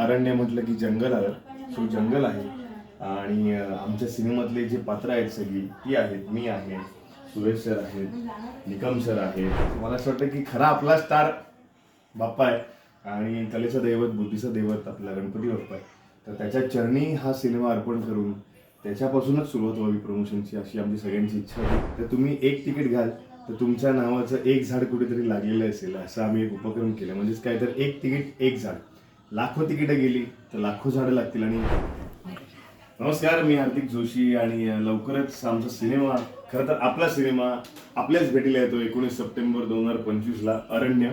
अरण्य म्हटलं की जंगल आलं सो जंगल आहे. आणि आमच्या सिनेमातले जे पात्र आहेत सगळी ती आहेत मी आहे सुरेश सर आहेत निकम सर आहेत. मला असं वाटतं की खरा आपला स्टार बाप्पा आहे. आणि कलेचं दैवत बुद्धीचं दैवत आपला गणपती बाप्पा आहे. तर त्याच्या चरणी हा सिनेमा अर्पण करून त्याच्यापासूनच सुरुवात व्हावी प्रमोशनची अशी आमची सगळ्यांची इच्छा होती. तर तुम्ही एक तिकीट घ्याल तर तुमच्या नावाचं एक झाड कुठेतरी लागलेलं असेल असं आम्ही एक उपक्रम केला. म्हणजेच काय तर एक तिकीट एक झाड. लाखो तिकीटं गेली तर लाखो झाडं लागतील आणि नमस्कार मी हार्दिक जोशी आणि लवकरच आमचा सिनेमा खरं तर आपला सिनेमा आपल्याच भेटीला येतो एकोणीस सप्टेंबर दोन हजार पंचवीसला अरण्य.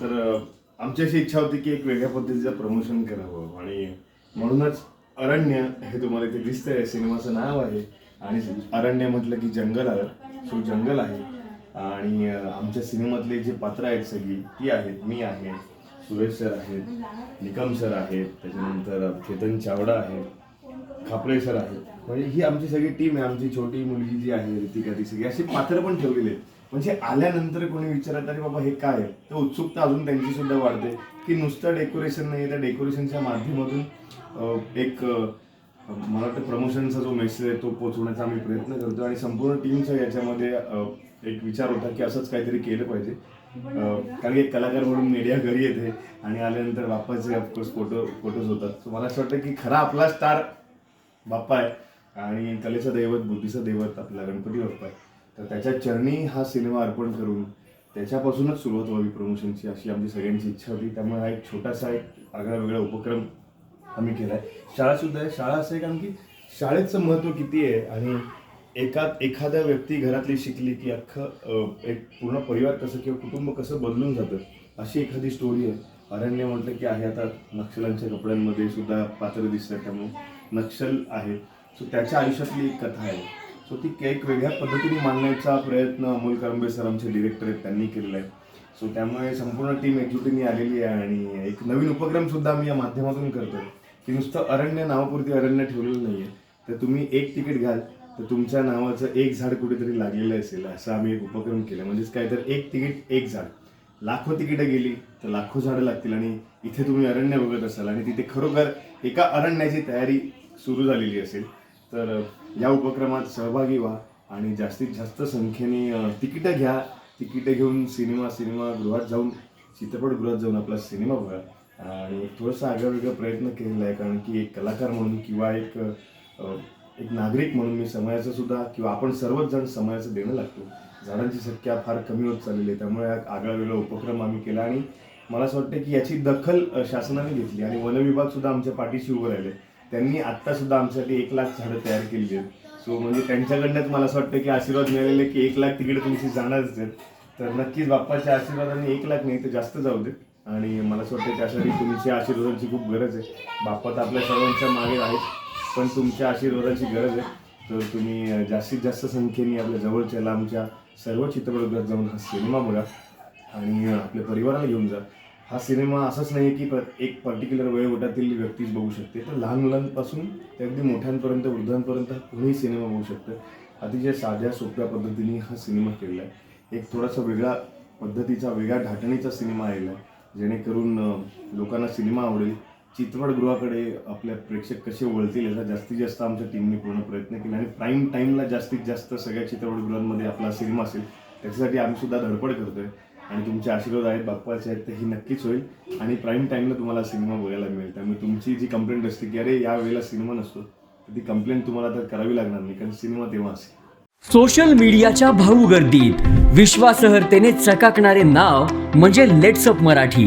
तर आमची अशी इच्छा होती की एक वेगळ्या पद्धतीचं प्रमोशन करावं आणि म्हणूनच अरण्य हे तुम्हाला इथे दिसतंय. सिनेमाचं नाव आहे आणि अरण्य म्हटलं की जंगल आहे. सो जंगल आहे. आणि आमच्या सिनेमातले जे पात्र आहेत सगळी ती आहेत मी आहे. सुरेश सर आहेत निकम सर आहेत त्याच्यानंतर चेतन चावडा आहेत खापरे सर आहेत. म्हणजे ही आमची सगळी टीम आहे आमची छोटी मुलगी जी आहे ऋतिका ती सगळी अशी पात्र पण ठेवलेली आहेत. म्हणजे आल्यानंतर कोणी विचारत अरे बाबा हे काय आहे? तर उत्सुकता अजून त्यांची सुद्धा वाढते की नुसतं डेकोरेशन नाही त्या डेकोरेशनच्या माध्यमातून एक मला वाटतं प्रमोशनचा जो मेसेज आहे तो पोचवण्याचा आम्ही प्रयत्न करतो. आणि संपूर्ण टीमचा याच्यामध्ये एक विचार होता की असंच काहीतरी केलं पाहिजे. कारण की कलाकार म्हणून मीडिया घरी येते आणि आल्यानंतर बाप्पाचे ऑफकोर्स फोटो फोटोज होतात. सो मला असं वाटतं की खरा आपला स्टार बाप्पा आहे आणि कलेचं दैवत बुद्धीचं दैवत आपला गणपती बाप्पा आहे. तर त्याच्या चरणी हा सिनेमा अर्पण करून त्याच्यापासूनच सुरुवात व्हावी प्रमोशनची अशी आमची सगळ्यांची इच्छा होती. त्यामुळे हा एक छोटासा एक आगळा वेगळा उपक्रम आम्ही केला आहे शाळासुद्धा आहे. शाळा असं आहे कारण की शाळेचं महत्त्व किती आहे आणि एका एखाद्या व्यक्ती घरातली शिकली की अख्खं एक पूर्ण परिवार कसं किंवा कुटुंब कसं बदलून जातं अशी एखादी स्टोरी आहे. अरण्य म्हटलं की आहे आता नक्षलांच्या कपड्यांमध्ये सुद्धा पात्र दिसतात त्यामुळे. नक्षल आहे. सो त्याच्या आयुष्यातली एक कथा आहे. सो ती एक वेगळ्या पद्धतीने मांडण्याचा प्रयत्न अमोल करंबे सर आमचे डिरेक्टर आहेत त्यांनी केलेला आहे. सो त्यामुळे संपूर्ण टीम एकजुटीने आलेली आहे आणि एक नवीन उपक्रम सुद्धा आम्ही या माध्यमातून करतो की नुसतं अरण्य नावापुरती अरण्य ठेवलेलं नाही आहे तर तुम्ही एक तिकीट घ्याल. तर तुमच्या नावाचं एक झाड कुठेतरी लागलेलं असेल असं आम्ही एक उपक्रम केला. म्हणजेच काय तर एक तिकीट एक झाड. लाखो तिकीटं गेली तर लाखो झाडं लागतील आणि इथे तुम्ही अरण्य बघत असाल आणि तिथे खरोखर एका अरण्याची तयारी सुरू झालेली असेल तर या उपक्रमात सहभागी व्हा आणि जास्तीत जास्त संख्येने तिकीटं घ्या. तिकीटं घेऊन सिनेमा सिनेमागृहात जाऊन चित्रपटगृहात जाऊन आपला सिनेमा बघा. आणि थोडंसं आगळा वेगळा प्रयत्न केलेला आहे कारण की एक कलाकार म्हणून किंवा एक एक नागरिक म्हणून मी समाजाचं सुद्धा किंवा आपण सर्वच जण समाजाचं देणं लागतो. झाडांची संख्या फार कमी होत चाललेली आहे. त्यामुळे आगळा वेगळा उपक्रम आम्ही केला आणि मला असं वाटतं की याची दखल शासनाने घेतली आणि वन विभाग सुद्धा आमच्या पाठीशी उभं राहिले त्यांनी आत्ता सुद्धा आमच्यासाठी एक लाख झाडं तयार केली आहेत. सो म्हणजे त्यांच्याकडनंच मला असं वाटतं की आशीर्वाद मिळालेले की एक लाख तिकीट तुमची जाणारच आहेत. तर नक्कीच बाप्पाच्या आशीर्वादाने एक लाख नाही तर जास्त जाऊ देत. आणि मला असं वाटतं त्यासाठी तुमच्या आशीर्वादांची खूप गरज आहे. बाप्पा तर आपल्या सर्वांच्या मागे आहेत. पण तुमच्या आशीर्वादाची गरज आहे. तर तुम्ही जास्तीत जास्त संख्येने आपल्या जवळच्या लांबच्या सर्व चित्रपटगृहात जाऊन हा सिनेमा बघा आणि आपल्या परिवाराला घेऊन जा. हा सिनेमा असंच नाही की प्र एक पर्टिक्युलर वयोगटातील व्यक्तीच बघू शकते. तर लहान मुलांपासून ते अगदी मोठ्यांपर्यंत वृद्धांपर्यंत कोणीही सिनेमा बघू शकतं. अतिशय साध्या सोप्या पद्धतीने हा सिनेमा केलेला आहे. एक थोडासा वेगळा पद्धतीचा वेगळ्या ढाटणीचा सिनेमा आलेला आहे. जेणेकरून लोकांना सिनेमा आवडेल. चित्रपटगृहाकडे आपल्या प्रेक्षक कसे वळतील याचा जास्तीत जास्त आमच्या टीमने पूर्ण प्रयत्न केला आणि प्राईम टाईमला जास्तीत जास्त सगळ्या चित्रपटगृहांमध्ये आपला सिनेमा असेल त्याच्यासाठी आम्ही सुद्धा धडपड करतोय. आणि तुमचे आशीर्वाद आहेत बाप्पाचे आहेत तर ही नक्कीच होईल. आणि प्राईम टाईमला तुम्हाला सिनेमा बघायला मिळेल. त्यामुळे तुमची जी कंप्लेंट असते की अरे या वेळेला सिनेमा नसतो तर ती कंप्लेंट तुम्हाला तर करावी लागणार नाही कारण सिनेमा तेव्हा असेल. सोशल मीडियाच्या भाऊ गर्दीत विश्वासार्हतेने चकाकणारे नाव म्हणजे लेट्सअप मराठी.